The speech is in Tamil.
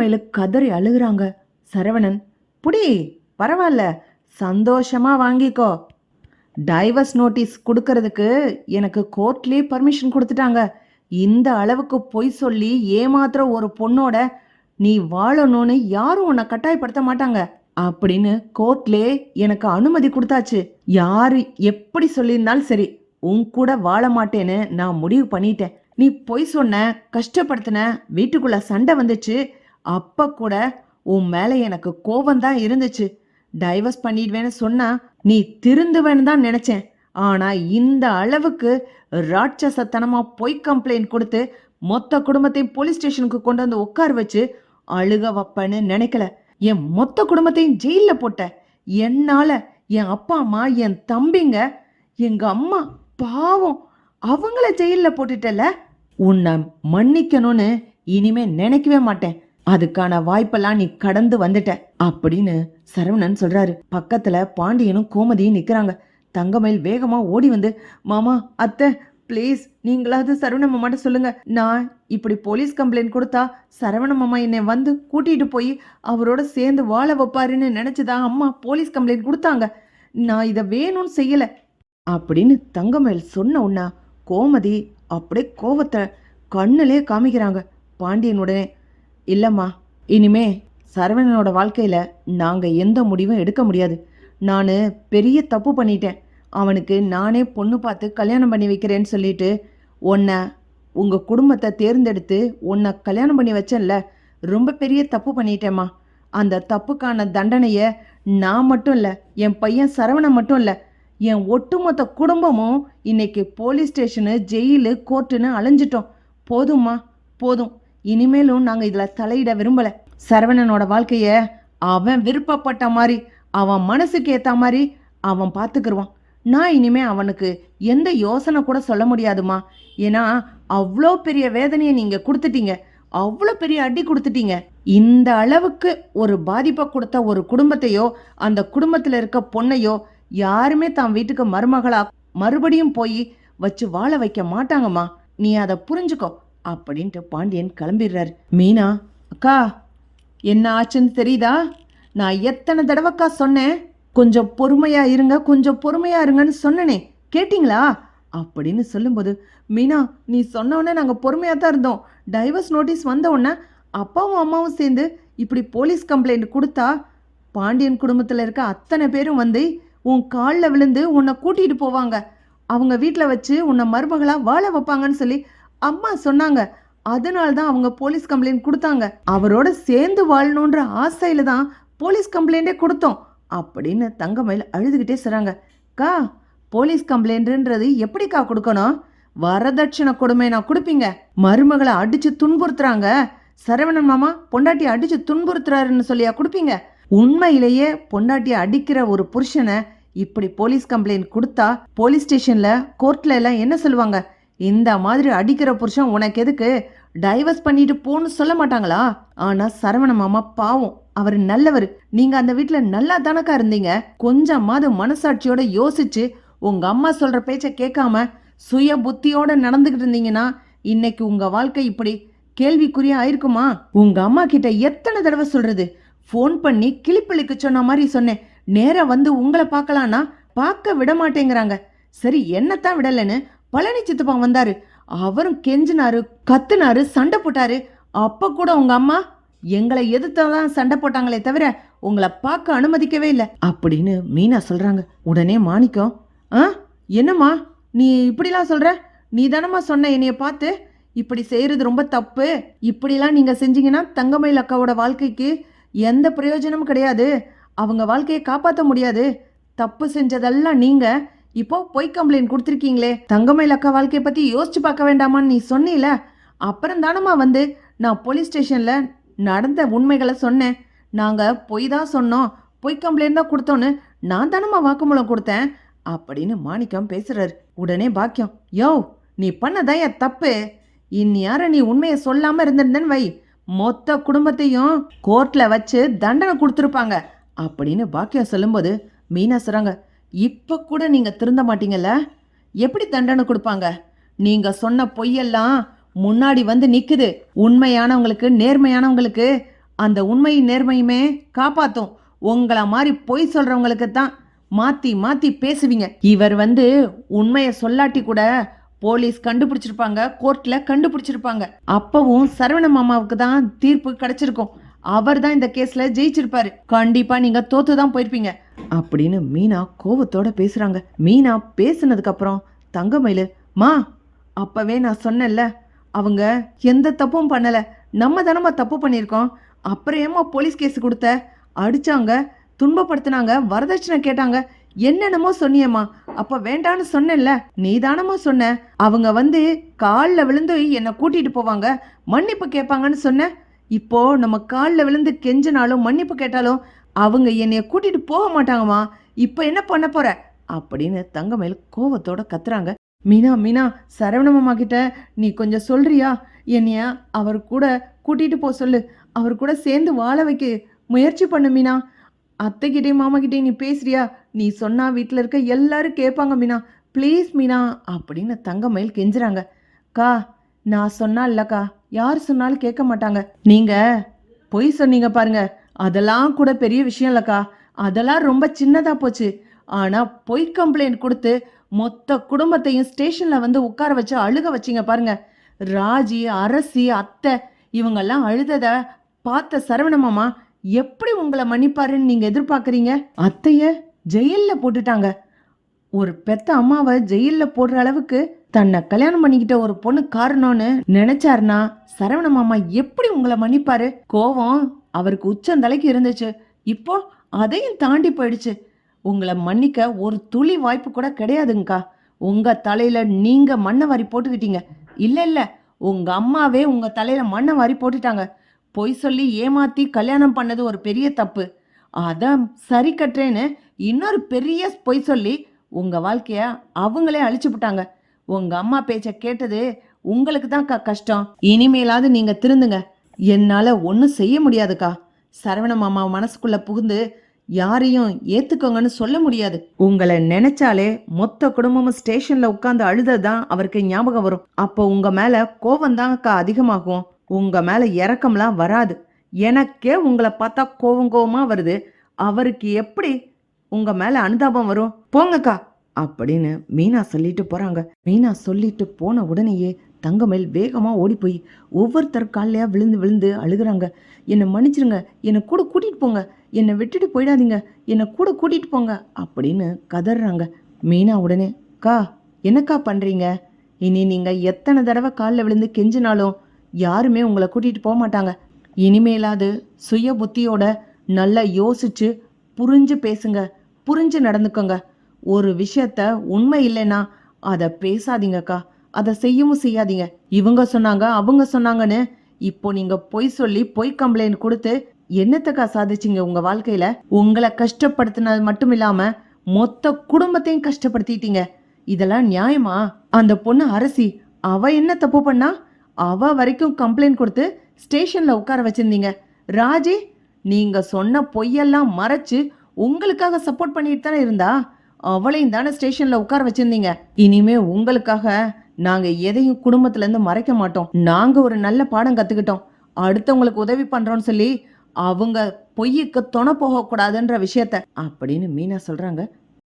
தங்கமயிலு கதறி அழுகுறாங்க. சரவணன் புடி பரவாயில்ல சந்தோஷமா வாங்கிக்கோ. டைவர்ஸ் நோட்டீஸ் கொடுக்கறதுக்கு எனக்கு கோர்ட்லேயே பர்மிஷன் கொடுத்துட்டாங்க. இந்த அளவுக்கு பொய் சொல்லி ஏமாத்துற ஒரு பொண்ணோட நீ வாழணும்னு யாரும் உன்னை கட்டாயப்படுத்த மாட்டாங்க. அப்படின்னு கோர்ட்லே எனக்கு அனுமதி கொடுத்தாச்சு. யாரு எப்படி சொல்லியிருந்தாலும் சரி உன் கூட வாழ மாட்டேன்னு நான் முடிவு பண்ணிட்டேன். நீ பொய் சொன்ன கஷ்டப்படுத்தின வீட்டுக்குள்ள சண்டை வந்துச்சு அப்போ கூட உன் மேலே எனக்கு கோபந்தான் இருந்துச்சு. டைவர்ஸ் பண்ணிடுவேன்னு சொன்னா நீ திருந்துவேன்னு தான் நினைச்சேன். ஆனா இந்த அளவுக்கு ராட்சசத்தனமா பொய் கம்ப்ளைண்ட் கொடுத்து மொத்த குடும்பத்தையும் போலீஸ் ஸ்டேஷனுக்கு கொண்டு வந்து உட்கார வச்சு அழுக வைப்பேன்னு நினைக்கல. என் மொத்த குடும்பத்தையும் ஜெயிலில் போட்ட. என்னால என் அப்பா அம்மா என் தம்பிங்க எங்க அம்மா பாவம் அவங்கள ஜெயிலில் போட்டுட்டல உன்னை மன்னிக்கணும்னு இனிமே நினைக்கவே மாட்டேன். அதுக்கான வாய்ப்பெல்லாம் நீ கடந்து வந்துட்ட அப்படின்னு சரவணன் சொல்றாரு. பக்கத்துல பாண்டியனும் கோமதியும் நிக்கிறாங்க. தங்கமயில் வேகமா ஓடி வந்து மாமா அத்தை ப்ளீஸ் நீங்களாவது சரவண மாமாட்ட சொல்லுங்க. நான் இப்படி போலீஸ் கம்ப்ளைண்ட் கொடுத்தா சரவண மாமா என்னை வந்து கூட்டிட்டு போய் அவரோட சேர்ந்து வாழ வைப்பாருன்னு நினைச்சுதான் அம்மா போலீஸ் கம்ப்ளைண்ட் கொடுத்தாங்க. நான் இதை வேணும்னு செய்யல. அப்படின்னு தங்கமயில் சொன்ன உன்னா கோமதி அப்படியே கோவத்தை கண்ணிலே காமிக்கிறாங்க. பாண்டியன் உடனே இல்லைம்மா இனிமே சரவணனோட வாழ்க்கையில் நாங்கள் எந்த முடிவும் எடுக்க முடியாது. நான் பெரிய தப்பு பண்ணிட்டேன். அவனுக்கு நானே பொண்ணு பார்த்து கல்யாணம் பண்ணி வைக்கிறேன்னு சொல்லிட்டு உன்னை உங்கள் குடும்பத்தை தேர்ந்தெடுத்து உன்னை கல்யாணம் பண்ணி வச்சேன்ல ரொம்ப பெரிய தப்பு பண்ணிட்டேம்மா. அந்த தப்புக்கான தண்டனையை நான் மட்டும் இல்லை என் பையன் சரவணன் மட்டும் இல்லை என் ஒட்டுமொத்த குடும்பமும் இன்னைக்கு போலீஸ் ஸ்டேஷனு ஜெயிலு கோர்ட்டுன்னு அலைஞ்சிட்டோம். போதும்மா போதும். இனிமேலும் நாங்கள் இதில் தலையிட விரும்பலை. சரவணனோட வாழ்க்கையை அவன் விருப்பப்பட்ட மாதிரி அவன் மனசுக்கு ஏற்ற மாதிரி அவன் பார்த்துக்கிருவான் நான் இனிமே அவனுக்கு எந்த யோசனை கூட சொல்ல முடியாதுமா. ஏன்னா அவ்வளோ பெரிய வேதனையை நீங்கள் கொடுத்துட்டீங்க. அவ்வளோ பெரிய அடி கொடுத்துட்டீங்க. இந்த அளவுக்கு ஒரு பாதிப்பை கொடுத்த ஒரு குடும்பத்தையோ அந்த குடும்பத்தில் இருக்க பொண்ணையோ யாருமே தான் வீட்டுக்கு மருமகளாக மறுபடியும் போய் வச்சு வாழ வைக்க மாட்டாங்கம்மா. நீ அதை புரிஞ்சுக்கோ. அப்படின்ட்டு பாண்டியன் கிளம்பிடுறாரு. மீனா அக்கா என்ன ஆச்சுன்னு தெரியுதா? நான் எத்தனை தடவைக்கா சொன்னேன் கொஞ்சம் பொறுமையா இருங்க கொஞ்சம் பொறுமையா இருங்கன்னு சொன்னனே கேட்டிங்களா? அப்படின்னு சொல்லும்போது மீனா நீ சொன்ன நாங்கள் பொறுமையாக தான் இருந்தோம். டைவர்ஸ் நோட்டீஸ் வந்த உடனே அப்பாவும் அம்மாவும் சேர்ந்து இப்படி போலீஸ் கம்ப்ளைண்ட் கொடுத்தா பாண்டியன் குடும்பத்தில் இருக்க அத்தனை பேரும் வந்து உன் காலில் விழுந்து உன்னை கூட்டிகிட்டு போவாங்க. அவங்க வீட்டில் வச்சு உன்னை மருமகளாக வாழ வைப்பாங்கன்னு சொல்லி அம்மா சொன்னாங்க. அதனால தான் அவங்க போலீஸ் கம்ப்ளைண்ட் கொடுத்தாங்க. அவரோட சேர்ந்து வாழணுன்ற ஆசையில தான் போலீஸ் கம்ப்ளைண்டே கொடுத்தோம். அப்படின்னு தங்கமயில் அழுதுகிட்டே சொல்கிறாங்க கா போலீஸ் கம்ப்ளைண்ட்ன்றது எப்படிக்கா கொடுக்கணும்? வரதட்சணை கொடுமை நான் கொடுப்பீங்க. மருமகளை அடிச்சு துன்புறுத்துறாங்க. சரவணன் மாமா பொண்டாட்டி அடிச்சு துன்புறுத்துறாருன்னு சொல்லியா கொடுப்பீங்க? உண்மையிலேயே பொண்டாட்டியை அடிக்கிற ஒரு புருஷனை இப்படி போலீஸ் கம்ப்ளைண்ட் கொடுத்தா போலீஸ் ஸ்டேஷன்ல கோர்ட்ல எல்லாம் என்ன சொல்லுவாங்க? இந்த மாதிரி அடிக்கிற புருஷன் உனக்கு எதுக்கு? டைவர்ஸ் பண்ணிட்டு போன்னு சொல்ல மாட்டாங்களா? ஆனா சரவண மாமா பாவம். அவர் நல்லவர். நீங்க அந்த வீட்டுல நல்லா தானக்கா இருந்தீங்க? கொஞ்சமாவது மனசாட்சியோட யோசிச்சு உங்க அம்மா சொல்ற பேச்ச கேட்காம சுய புத்தியோட நடந்துகிட்டு இருந்தீங்கன்னா இன்னைக்கு உங்க வாழ்க்கை இப்படி கேள்விக்குறியா ஆயிருக்குமா? உங்க அம்மா கிட்ட எத்தனை தடவை சொல்றது? ஃபோன் பண்ணி கிளிப்பள்ளிக்கு சொன்ன மாதிரி சொன்னேன். நேரா வந்து உங்களை பார்க்கலான்னா பார்க்க விட மாட்டேங்கிறாங்க. சரி என்னத்தான் விடலைன்னு பழனி சித்தப்பா வந்தாரு. அவரும் கெஞ்சினாரு கத்துனாரு சண்டை போட்டாரு. அப்ப கூட உங்க அம்மா எங்களை எதிர்த்தான் சண்டை போட்டாங்களே தவிர உங்களை பார்க்க அனுமதிக்கவே இல்லை அப்படின்னு மீனா சொல்றாங்க. உடனே மாணிக்கம் ஆ என்னம்மா நீ இப்படிலாம் சொல்ற? நீ தானம்மா சொன்ன என்னைய பார்த்து? இப்படி செய்யறது ரொம்ப தப்பு. இப்படிலாம் நீங்க செஞ்சீங்கன்னா தங்கமயில் அக்காவோட வாழ்க்கைக்கு எந்த பிரயோஜனமும் கிடையாது. அவங்க வாழ்க்கையை காப்பாற்ற முடியாது. தப்பு செஞ்சதெல்லாம் நீங்கள் இப்போ பொய் கம்ப்ளைண்ட் கொடுத்துருக்கீங்களே. தங்கமயில் அக்கா வாழ்க்கையை பற்றி யோசிச்சு பார்க்க வேண்டாமான்னு நீ சொன்னீல. அப்புறம் தானம்மா வந்து நான் போலீஸ் ஸ்டேஷனில் நடந்த உண்மைகளை சொன்னேன். நாங்கள் பொய் தான் சொன்னோம். பொய் கம்ப்ளைண்ட் தான் கொடுத்தோன்னு நான் தானம்மா வாக்குமூலம் கொடுத்தேன் அப்படின்னு மாணிக்கம் பேசுறாரு. உடனே பாக்கியம் யோ நீ பண்ணதான் என் தப்பு? இந்நேர நீ உண்மையை சொல்லாம இருந்திருந்தேன்னு வை. மொத்த குடும்பத்தையும் கோர்ட்ல வச்சு தண்டனை கொடுத்துருப்பாங்க. அப்படின்னு பாக்கியம் சொல்லும்போது மீனா சொல்றாங்க இப்போ கூட நீங்கள் திருந்த மாட்டீங்கல்ல? எப்படி தண்டனை கொடுப்பாங்க? நீங்கள் சொன்ன பொய்யெல்லாம் முன்னாடி வந்து நிற்குது உண்மையானவங்களுக்கு நேர்மையானவங்களுக்கு. அந்த உண்மையும் நேர்மையுமே காப்பாற்றும் உங்களை மாதிரி பொய் சொல்கிறவங்களுக்கு தான் மாற்றி மாற்றி பேசுவீங்க. இவர் வந்து உண்மையை சொல்லாட்டி கூட போலீஸ் கண்டுபிடிச்சிருப்பாங்க கோர்ட்டில் கண்டுபிடிச்சிருப்பாங்க. அப்பவும் சரவண மாமாவுக்கு தான் தீர்ப்பு கிடைச்சிருக்கும். அவர் தான் இந்த கேஸில் ஜெயிச்சிருப்பாரு. கண்டிப்பாக நீங்கள் தோற்று தான் போயிருப்பீங்க. அப்படின்னு மீனா கோவத்தோட பேசுறாங்க. மீனா பேசுனதுக்கு அப்புறம் தங்கமயிலு மா அப்பவே நான் சொன்னேன்ல அவங்க எந்த தப்பும் பண்ணல. நம்ம தானம்மா தப்பு பண்ணியிருக்கோம். அப்புறம் ஏம்மா போலீஸ் கேஸ் கொடுத்த? அடிச்சாங்க துன்பப்படுத்தினாங்க வரதட்சணை கேட்டாங்க. என்னென்னமோ சொன்னியம்மா. அப்ப வேண்டான்னு சொன்னேன்ல நீ தானம்மா சொன்ன? அவங்க வந்து காலில் விழுந்து என்னை கூட்டிட்டு போவாங்க. மன்னிப்பு கேட்பாங்கன்னு சொன்ன? இப்போ நம்ம காலில் விழுந்து கெஞ்சினாலும் மன்னிப்பு கேட்டாலும் அவங்க என்னைய கூட்டிட்டு போக மாட்டாங்கம்மா. இப்போ என்ன பண்ண போற? அப்படின்னு தங்கமேல் கோவத்தோட கத்துறாங்க. மீனா மீனா சரவண மாமா கிட்ட நீ கொஞ்சம் சொல்றியா? என்னைய அவர் கூட கூட்டிட்டு போ சொல்லு. அவர் கூட சேர்ந்து வாழ வைக்க முயற்சி பண்ணு மீனா. அத்தைக்கிட்டேயும் மாமா கிட்டே நீ பேசுறியா? நீ சொன்னா வீட்டில் இருக்க எல்லாரும் கேட்பாங்க மீனா. ப்ளீஸ் மீனா அப்படின்னு தங்கமயில் கெஞ்சுறாங்க. கா நான் சொன்னா இல்லக்கா. யார் சொன்னாலும் கேட்க மாட்டாங்க. நீங்க பொய் சொன்னீங்க பாருங்க. அதெல்லாம் கூட பெரிய விஷயம் இல்லக்கா. அதெல்லாம் ரொம்ப சின்னதா போச்சு. ஆனா பொய் கம்ப்ளைண்ட் கொடுத்து மொத்த குடும்பத்தையும் ஸ்டேஷன்ல வந்து உட்கார வச்சு அழுக வச்சிங்க பாருங்க. ராஜி அரசி அத்தை இவங்கெல்லாம் அழுதத பார்த்த சரவண மாமா எப்படி உங்களை மன்னிப்பாருன்னு நீங்க எதிர்பார்க்குறீங்க? அத்தைய ஜெயிலில் போட்டுட்டாங்க. ஒரு பெத்த அம்மாவை ஜெயிலில் போடுற அளவுக்கு தன்னை கல்யாணம் பண்ணிக்கிட்ட ஒரு பொண்ணு காரணம்னு நினைச்சாருனா சரவண மாமா எப்படி உங்களை மன்னிப்பாரு? கோவம் அவருக்கு உச்சந்தலைக்கு இருந்துச்சு. இப்போ அதையும் தாண்டி போயிடுச்சு. உங்களை மன்னிக்க ஒரு துளி வாய்ப்பு கூட கிடையாதுங்கக்கா. உங்க தலையில நீங்க மண்ணை வாரி போட்டுக்கிட்டீங்க. இல்ல இல்ல. உங்க அம்மாவே உங்க தலையில மண்ணை வாரி போட்டுட்டாங்க. பொய் சொல்லி ஏமாத்தி கல்யாணம் பண்ணது ஒரு பெரிய தப்பு. அதான் சரி கட்டுறேன்னு இன்னொரு பெரிய பொய் சொல்லி உங்க வாழ்க்கைய அவங்களே அழிச்சு விட்டாங்க. உங்க அம்மா பேச்சை கேட்டது உங்களுக்கு தான் கஷ்டம். இனிமேலாவது நீங்க திருந்துங்க. என்னால் ஒன்றும் செய்ய முடியாதுக்கா. சரவண மாமா மனசுக்குள்ளே புகுந்து யாரையும் ஏத்துக்கோங்கன்னு சொல்ல முடியாது. உங்களை நினைச்சாலே மொத்த குடும்பமும் ஸ்டேஷன்ல உட்காந்து அழுததான் அவருக்கு ஞாபகம் வரும். அப்போ உங்க மேல கோவம் அக்கா அதிகமாகும். உங்க மேல இறக்கம்லாம் வராது. எனக்கே உங்களை பார்த்தா கோவம் கோவமா வருது. அவருக்கு எப்படி உங்க மேல அனுதாபம் வரும்? போங்கக்கா அப்படின்னு மீனா சொல்லிட்டு போறாங்க. மீனா சொல்லிட்டு போன உடனேயே தங்கமேல் வேகமாக ஓடி போய் ஒவ்வொருத்தர் காலையா விழுந்து விழுந்து அழுகுறாங்க. என்னை மன்னிச்சிருங்க என்னை கூட கூட்டிகிட்டு போங்க என்னை விட்டுட்டு போயிடாதீங்க என்னை கூட கூட்டிகிட்டு போங்க அப்படின்னு கதறாங்க. மீனா உடனே கா என்னக்கா பண்ணுறீங்க இனி நீங்கள் எத்தனை தடவை காலில் விழுந்து கெஞ்சினாலும் யாருமே உங்களை கூட்டிகிட்டு போக மாட்டாங்க. இனிமேலாவது சுய புத்தியோட நல்லா யோசிச்சு புரிஞ்சு பேசுங்க புரிஞ்சு நடந்துக்கோங்க. ஒரு விஷயத்த உண்மை இல்லைன்னா அதை பேசாதீங்கக்கா. அதை செய்யவும் செய்யாதீங்க. இவங்க சொன்னாங்க அவங்க சொன்னாங்கன்னு இப்போ நீங்க பொய் சொல்லி பொய் கம்ப்ளைண்ட் கொடுத்து என்னத்துக்கா சாதிச்சிங்க உங்க வாழ்க்கையில? உங்களை கஷ்டப்படுத்தினது மட்டும் இல்லாம மொத்த குடும்பத்தையும் கஷ்டப்படுத்திட்டீங்க. இதெல்லாம் நியாயமா? அந்த பொண்ணு அரசி அவ என்ன தப்பு பண்ணா? அவ வரைக்கும் கம்ப்ளைண்ட் கொடுத்து ஸ்டேஷன்ல உட்கார வச்சிருந்தீங்க. ராஜி நீங்க சொன்ன பொய்யெல்லாம் மறைச்சு உங்களுக்காக சப்போர்ட் பண்ணிட்டு தானே இருந்தா? அவளையும் தானே ஸ்டேஷன்ல உட்கார வச்சிருந்தீங்க. இனிமே உங்களுக்காக நாங்க எதையும் குடும்பத்துல இருந்து மறைக்க மாட்டோம். நாங்க ஒரு நல்ல பாடம் கத்துக்கிட்டோம். அடுத்தவங்களுக்கு உதவி பண்றோம்னு சொல்லி அவங்க பொய்யுக்கு துணை போகக்கூடாதுன்ற விஷயத்த அப்படின்னு மீனா சொல்றாங்க.